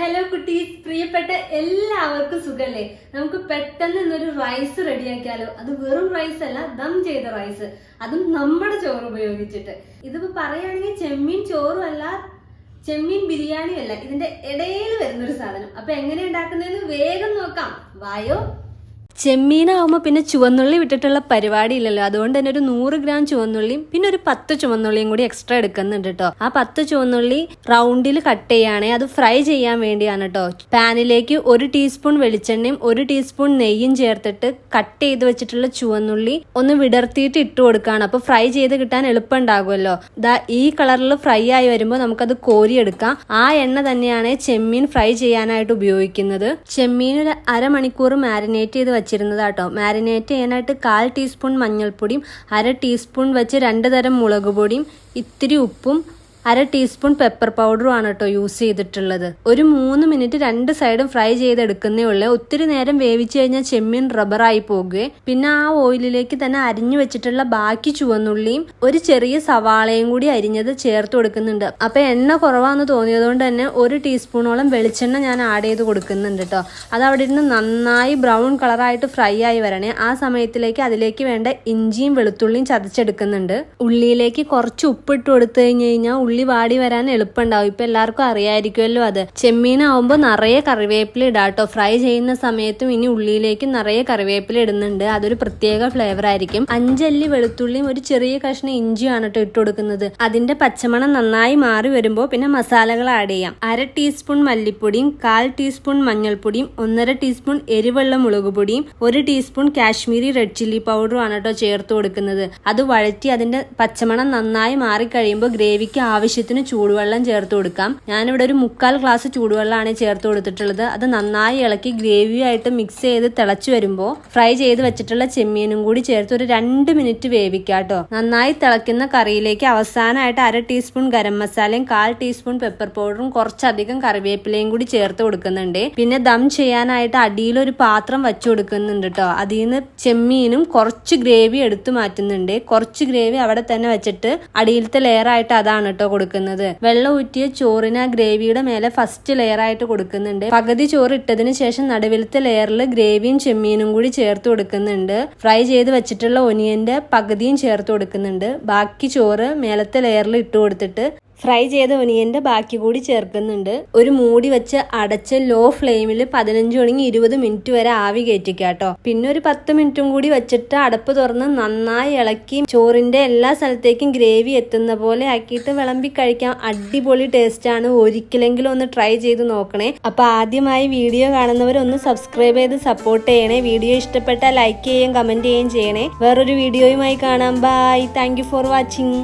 Hello കുട്ടീസ്. പ്രിയപ്പെട്ട എല്ലാവർക്കും സുഖല്ലേ? നമുക്ക് പെട്ടെന്ന് ഇന്നൊരു റൈസ് റെഡിയാക്കിയാലോ? അത് വെറും റൈസ് അല്ല ദം ചെയ്ത റൈസ് അതും നമ്മുടെ ചോറ് ഉപയോഗിച്ചിട്ട്. ഇതിപ്പോ പറയുകയാണെങ്കിൽ ചെമ്മീൻ ചോറും അല്ല ചെമ്മീൻ ബിരിയാണി അല്ല. ഇതിന്റെ ഇടയിൽ വരുന്നൊരു സാധനം. അപ്പൊ എങ്ങനെ ഉണ്ടാക്കുന്നതെന്ന് വേഗം നോക്കാം. വായോ. ചെമ്മീനാവുമ്പോൾ പിന്നെ ചുവന്നുള്ളി വിട്ടിട്ടുള്ള പരിപാടി ഇല്ലല്ലോ അതുകൊണ്ട് തന്നെ ഒരു നൂറ് ഗ്രാം ചുവന്നുള്ളിയും പിന്നെ ഒരു പത്ത് ചുവന്നുള്ളിയും കൂടി എക്സ്ട്രാ എടുക്കുന്നുണ്ട് കേട്ടോ ആ പത്ത് ചുവന്നുള്ളി റൗണ്ടിൽ കട്ട് ചെയ്യുകയാണെങ്കിൽ അത് ഫ്രൈ ചെയ്യാൻ വേണ്ടിയാണ് കേട്ടോ പാനിലേക്ക് ഒരു ടീസ്പൂൺ വെളിച്ചെണ്ണയും ഒരു ടീസ്പൂൺ നെയ്യും ചേർത്തിട്ട് കട്ട് ചെയ്ത് വെച്ചിട്ടുള്ള ചുവന്നുള്ളി ഒന്ന് വിടർത്തിയിട്ട് ഇട്ട് കൊടുക്കുകയാണ്. അപ്പോൾ ഫ്രൈ ചെയ്ത് കിട്ടാൻ എളുപ്പം ഉണ്ടാകുമല്ലോ ദാ ഈ കളറിൽ ഫ്രൈ ആയി വരുമ്പോൾ നമുക്കത് കോരിയെടുക്കാം. ആ എണ്ണ തന്നെയാണ് ചെമ്മീൻ ഫ്രൈ ചെയ്യാനായിട്ട് ഉപയോഗിക്കുന്നത്. ചെമ്മീൻ ഒരു അരമണിക്കൂർ മാരിനേറ്റ് ചെയ്ത് വെച്ചിരുന്നതാട്ടോ. മാരിനേറ്റ് ചെയ്യാനായിട്ട് കാൽ ടീസ്പൂൺ മഞ്ഞൾപ്പൊടിയും അര ടീസ്പൂൺ വെച്ച് രണ്ട് തരം മുളക് പൊടിയും ഇത്തിരി ഉപ്പും അര ടീസ്പൂൺ പെപ്പർ പൗഡറും ആണ് കേട്ടോ യൂസ് ചെയ്തിട്ടുള്ളത്. ഒരു മൂന്ന് മിനിറ്റ് രണ്ട് സൈഡും ഫ്രൈ ചെയ്തെടുക്കുന്നേ ഉള്ളൂ. ഒത്തിരി നേരം വേവിച്ചു കഴിഞ്ഞാൽ ചെമ്മീൻ റബ്ബറായി പോകുകയെ പിന്നെ ആ ഓയിലിലേക്ക് തന്നെ അരിഞ്ഞു വെച്ചിട്ടുള്ള ബാക്കി ചുവന്നുള്ളിയും ഒരു ചെറിയ സവാളയും കൂടി അരിഞ്ഞത് ചേർത്ത് കൊടുക്കുന്നുണ്ട്. അപ്പൊ എണ്ണ കുറവാന്ന് തോന്നിയതുകൊണ്ട് തന്നെ ഒരു ടീസ്പൂണോളം വെളിച്ചെണ്ണ ഞാൻ ആഡ് ചെയ്ത് കൊടുക്കുന്നുണ്ട് കേട്ടോ അത് അവിടെ ഇരുന്ന് നന്നായി ബ്രൗൺ കളറായിട്ട് ഫ്രൈ ആയി വരണേ. ആ സമയത്തിലേക്ക് അതിലേക്ക് വേണ്ട ഇഞ്ചിയും വെളുത്തുള്ളിയും ചതച്ചെടുക്കുന്നുണ്ട്. ഉള്ളിയിലേക്ക് കുറച്ച് ഉപ്പിട്ട് കൊടുത്തു കഴിഞ്ഞ് കഴിഞ്ഞാൽ ഉള്ളി വാടി വരാൻ എളുപ്പമുണ്ടാവും. ഇപ്പൊ എല്ലാവർക്കും അറിയായിരിക്കുമല്ലോ അത്. ചെമ്മീനാവുമ്പോൾ നിറയെ കറിവേപ്പില ഇടാട്ടോ ഫ്രൈ ചെയ്യുന്ന സമയത്തും ഇനി ഉള്ളിയിലേക്ക് നിറയെ കറിവേപ്പില ഇടുന്നുണ്ട്. അതൊരു പ്രത്യേക ഫ്ലേവർ ആയിരിക്കും. അഞ്ചല്ലി വെളുത്തുള്ളിയും ഒരു ചെറിയ കഷ്ണം ഇഞ്ചിയാണ് കേട്ടോ ഇട്ട് കൊടുക്കുന്നത്. അതിന്റെ പച്ചമണം നന്നായി മാറി വരുമ്പോൾ പിന്നെ മസാലകൾ ആഡ് ചെയ്യാം. അര ടീസ്പൂൺ മല്ലിപ്പൊടിയും കാൽ ടീസ്പൂൺ മഞ്ഞൾപ്പൊടിയും ഒന്നര ടീസ്പൂൺ എരിവെള്ള മുളക് പൊടിയും ഒരു ടീസ്പൂൺ കാശ്മീരി റെഡ് ചില്ലി പൗഡറും ആണ് കേട്ടോ ചേർത്ത് കൊടുക്കുന്നത്. അത് വഴറ്റി അതിന്റെ പച്ചമണം നന്നായി മാറി കഴിയുമ്പോൾ ഗ്രേവിക്ക് ആവശ്യത്തിന് ചൂടുവെള്ളം ചേർത്ത് കൊടുക്കാം. ഞാനിവിടെ ഒരു മുക്കാൽ ഗ്ലാസ് ചൂടുവെള്ളമാണ് ചേർത്ത് കൊടുത്തിട്ടുള്ളത്. അത് നന്നായി ഇളക്കി ഗ്രേവിയായിട്ട് മിക്സ് ചെയ്ത് തിളച്ചു വരുമ്പോൾ ഫ്രൈ ചെയ്ത് വെച്ചിട്ടുള്ള ചെമ്മീനും കൂടി ചേർത്ത് ഒരു രണ്ട് മിനിറ്റ് വേവിക്കാട്ടോ. നന്നായി തിളയ്ക്കുന്ന കറിയിലേക്ക് അവസാനമായിട്ട് അര ടീസ്പൂൺ ഗരം മസാലയും കാൽ ടീസ്പൂൺ പെപ്പർ പൗഡറും കുറച്ചധികം കറിവേപ്പിലയും കൂടി ചേർത്ത് കൊടുക്കുന്നുണ്ട്. പിന്നെ ദം ചെയ്യാനായിട്ട് അടിയിൽ ഒരു പാത്രം വെച്ചു കൊടുക്കുന്നുണ്ട് കേട്ടോ അതിൽ നിന്ന് ചെമ്മീനും കുറച്ച് ഗ്രേവി എടുത്തു മാറ്റുന്നുണ്ട്. കുറച്ച് ഗ്രേവി അവിടെ തന്നെ വെച്ചിട്ട് അടിയിലത്തെ ലെയറായിട്ട് അതാണ് കേട്ടോ കൊടുക്കുന്നത്. വെള്ളം ഊറ്റിയ ചോറിന് ആ ഗ്രേവിയുടെ മേലെ ഫസ്റ്റ് ലെയർ ആയിട്ട് കൊടുക്കുന്നുണ്ട്. പകുതി ചോറ് ഇട്ടതിന് ശേഷം നടുവിലത്തെ ലെയറിൽ ഗ്രേവിയും ചെമ്മീനും കൂടി ചേർത്ത് കൊടുക്കുന്നുണ്ട്. ഫ്രൈ ചെയ്ത് വെച്ചിട്ടുള്ള ഒനിയന്റെ പകുതിയും ചേർത്ത് കൊടുക്കുന്നുണ്ട്. ബാക്കി ചോറ് മേലത്തെ ലെയറിൽ ഇട്ട് കൊടുത്തിട്ട് ഫ്രൈ ചെയ്ത ഒനിയന്റെ ബാക്കി കൂടി ചേർക്കുന്നുണ്ട്. ഒരു മൂടി വെച്ച് അടച്ച് ലോ ഫ്ലെയിമിൽ പതിനഞ്ച് മണിങ്ങി ഇരുപത് മിനിറ്റ് വരെ ആവി കയറ്റിക്കാട്ടോ പിന്നെ ഒരു പത്ത് മിനിറ്റും കൂടി വെച്ചിട്ട് അടപ്പ് തുറന്ന് നന്നായി ഇളക്കി ചോറിന്റെ എല്ലാ സ്ഥലത്തേക്കും ഗ്രേവി എത്തുന്ന പോലെ ആക്കിയിട്ട് വിളമ്പി കഴിക്കാം. അടിപൊളി ടേസ്റ്റ് ആണ്. ഒരിക്കലെങ്കിലും ഒന്ന് ട്രൈ ചെയ്ത് നോക്കണേ. അപ്പൊ ആദ്യമായി വീഡിയോ കാണുന്നവർ ഒന്ന് സബ്സ്ക്രൈബ് ചെയ്ത് സപ്പോർട്ട് ചെയ്യണേ. വീഡിയോ ഇഷ്ടപ്പെട്ടാൽ ലൈക്ക് ചെയ്യുകയും കമന്റ് ചെയ്യുകയും ചെയ്യണേ. വേറൊരു വീഡിയോയുമായി കാണാം. Bye thank for watching